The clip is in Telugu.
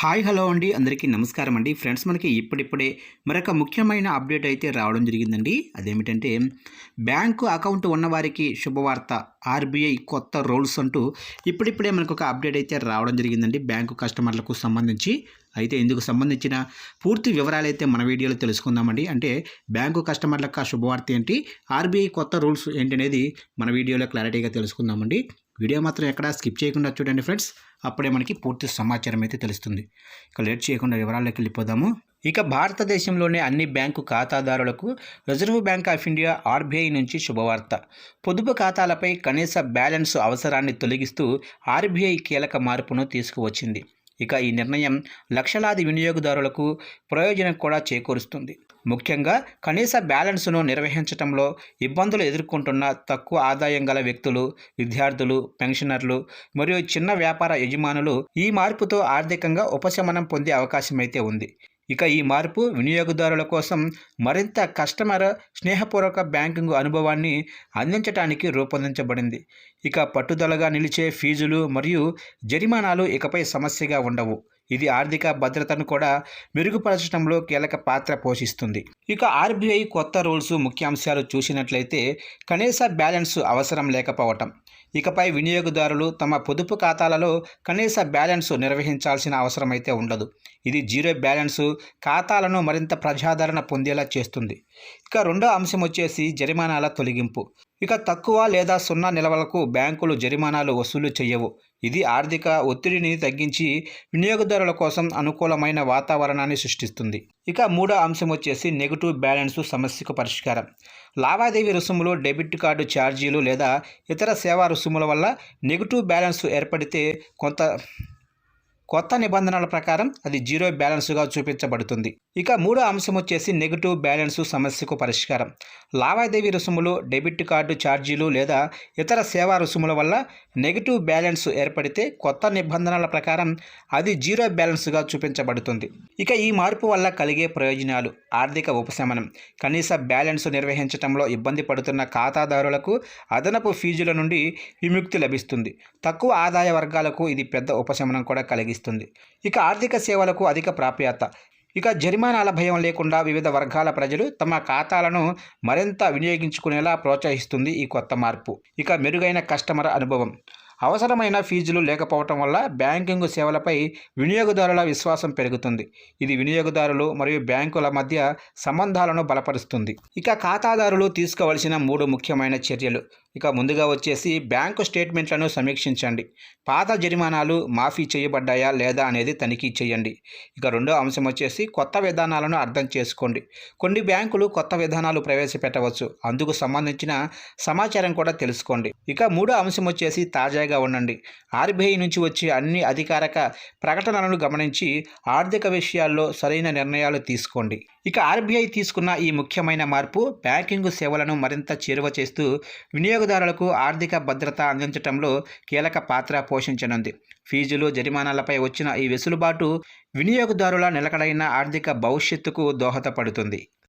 హాయ్ హలో అండి. అందరికీ నమస్కారం అండి. ఫ్రెండ్స్ మనకి ఇప్పుడిప్పుడే మరొక ముఖ్యమైన అప్డేట్ అయితే రావడం జరిగిందండి. అదేమిటంటే బ్యాంకు అకౌంట్ ఉన్నవారికి శుభవార్త ఆర్బీఐ కొత్త రూల్స్ అంటూ ఇప్పుడిప్పుడే మనకు ఒక అప్డేట్ అయితే రావడం జరిగిందండి బ్యాంకు కస్టమర్లకు సంబంధించి. అయితే ఇందుకు సంబంధించిన పూర్తి వివరాలు అయితే మన వీడియోలో తెలుసుకుందామండి. అంటే బ్యాంకు కస్టమర్లకు శుభవార్త ఏంటి ఆర్బీఐ కొత్త రూల్స్ ఏంటి అనేది మన వీడియోలో క్లారిటీగా తెలుసుకుందామండి. వీడియో మాత్రం ఎక్కడా స్కిప్ చేయకుండా చూడండి ఫ్రెండ్స్. అప్పుడే మనకి పూర్తి సమాచారం అయితే తెలుస్తుంది. ఇక లేట్ చేయకుండా వివరాల్లోకి వెళ్ళిపోదాము. ఇక భారతదేశంలోనే అన్ని బ్యాంకు ఖాతాదారులకు reserve bank of India RBI నుంచి శుభవార్త. పొదుపు ఖాతాలపై కనీస బ్యాలెన్స్ అవసరాన్ని తొలగిస్తూ ఆర్బీఐ కీలక మార్పును తీసుకువచ్చింది. ఇక ఈ నిర్ణయం లక్షలాది వినియోగదారులకు ప్రయోజనం కూడా చేకూరుస్తుంది. ముఖ్యంగా కనీస బ్యాలెన్స్ను నిర్వహించడంలో ఇబ్బందులు ఎదుర్కొంటున్న తక్కువ ఆదాయం గల వ్యక్తులు విద్యార్థులు పెన్షనర్లు మరియు చిన్న వ్యాపార యజమానులు ఈ మార్పుతో ఆర్థికంగా ఉపశమనం పొందే అవకాశమైతే ఉంది. ఇక ఈ మార్పు వినియోగదారుల కోసం మరింత కస్టమర్ స్నేహపూర్వక బ్యాంకింగ్ అనుభవాన్ని అందించడానికి రూపొందించబడింది. ఇక పట్టుదలగా నిలిచే ఫీజులు మరియు జరిమానాలు ఇకపై సమస్యగా ఉండవు. ఇది ఆర్థిక భద్రతను కూడా మెరుగుపరచడంలో కీలక పాత్ర పోషిస్తుంది. ఇక ఆర్బీఐ కొత్త రూల్స్ ముఖ్యాంశాలు చూసినట్లయితే కనీస బ్యాలెన్స్ అవసరం లేకపోవటం. ఇకపై వినియోగదారులు తమ పొదుపు ఖాతాలలో కనీస బ్యాలెన్స్ నిర్వహించాల్సిన అవసరం అయితే ఉండదు. ఇది జీరో బ్యాలెన్స్ ఖాతాలను మరింత ప్రజాదరణ పొందేలా చేస్తుంది. ఇక రెండో అంశం వచ్చేసి జరిమానాల తొలగింపు. ఇక తక్కువ లేదా సున్నా నిల్వలకు బ్యాంకులు జరిమానాలు వసూలు చేయవు ఇది ఆర్థిక ఒత్తిడిని తగ్గించి వినియోగదారుల కోసం అనుకూలమైన వాతావరణాన్ని సృష్టిస్తుంది. ఇక మూడో అంశం వచ్చేసి నెగిటివ్ బ్యాలెన్స్ సమస్యకు పరిష్కారం. లావాదేవీ రుసుములు డెబిట్ కార్డు ఛార్జీలు లేదా ఇతర సేవా రుసుముల వల్ల నెగిటివ్ బ్యాలెన్స్ ఏర్పడితే కొంత కొత్త నిబంధనల ప్రకారం అది జీరో బ్యాలెన్స్గా చూపించబడుతుంది. ఇక మూడో అంశం వచ్చేసి నెగిటివ్ బ్యాలెన్స్ సమస్యకు పరిష్కారం. లావాదేవీ రుసుములు డెబిట్ కార్డు ఛార్జీలు లేదా ఇతర సేవా రుసుముల వల్ల నెగిటివ్ బ్యాలెన్స్ ఏర్పడితే కొత్త నిబంధనల ప్రకారం అది జీరో బ్యాలెన్స్గా చూపించబడుతుంది. ఇక ఈ మార్పు వల్ల కలిగే ప్రయోజనాలు ఆర్థిక ఉపశమనం. కనీస బ్యాలెన్స్ నిర్వహించడంలో ఇబ్బంది పడుతున్న ఖాతాదారులకు అదనపు ఫీజుల నుండి విముక్తి లభిస్తుంది. తక్కువ ఆదాయ వర్గాలకు ఇది పెద్ద ఉపశమనం కూడా కలిగిస్తుంది. ఇక ఆర్థిక సేవలకు అధిక ప్రాప్యత. ఇక జరిమానాల భయం లేకుండా వివిధ వర్గాల ప్రజలు తమ ఖాతాలను మరింత వినియోగించుకునేలా ప్రోత్సహిస్తుంది ఈ కొత్త మార్పు. ఇక మెరుగైన కస్టమర్ అనుభవం. అవసరమైన ఫీజులు లేకపోవటం వల్ల బ్యాంకింగ్ సేవలపై వినియోగదారుల విశ్వాసం పెరుగుతుంది. ఇది వినియోగదారులు మరియు బ్యాంకుల మధ్య సంబంధాలను బలపరుస్తుంది. ఇక ఖాతాదారులు తీసుకోవలసిన మూడు ముఖ్యమైన చర్యలు. ఇక ముందుగా వచ్చేసి బ్యాంకు స్టేట్మెంట్లను సమీక్షించండి. పాత జరిమానాలు మాఫీ చేయబడ్డాయా లేదా అనేది తనిఖీ చేయండి. ఇక రెండో అంశం వచ్చేసి కొత్త విధానాలను అర్థం చేసుకోండి. కొన్ని బ్యాంకులు కొత్త విధానాలు ప్రవేశపెట్టవచ్చు. అందుకు సంబంధించిన సమాచారం కూడా తెలుసుకోండి. ఇక మూడో అంశం వచ్చేసి తాజాగా ఉండండి. ఆర్బీఐ నుంచి వచ్చే అన్ని అధికారిక ప్రకటనలను గమనించి ఆర్థిక విషయాల్లో సరైన నిర్ణయాలు తీసుకోండి. ఇక ఆర్బీఐ తీసుకున్న ఈ ముఖ్యమైన మార్పు బ్యాంకింగ్ సేవలను మరింత చేరువ చేస్తూ వినియోగదారులకు ఆర్థిక భద్రత అందించడంలో కీలక పాత్ర పోషించనుంది. ఫీజులు జరిమానాలపై వచ్చిన ఈ వెసులుబాటు వినియోగదారుల నిలకడైన ఆర్థిక భవిష్యత్తుకు దోహదపడుతుంది.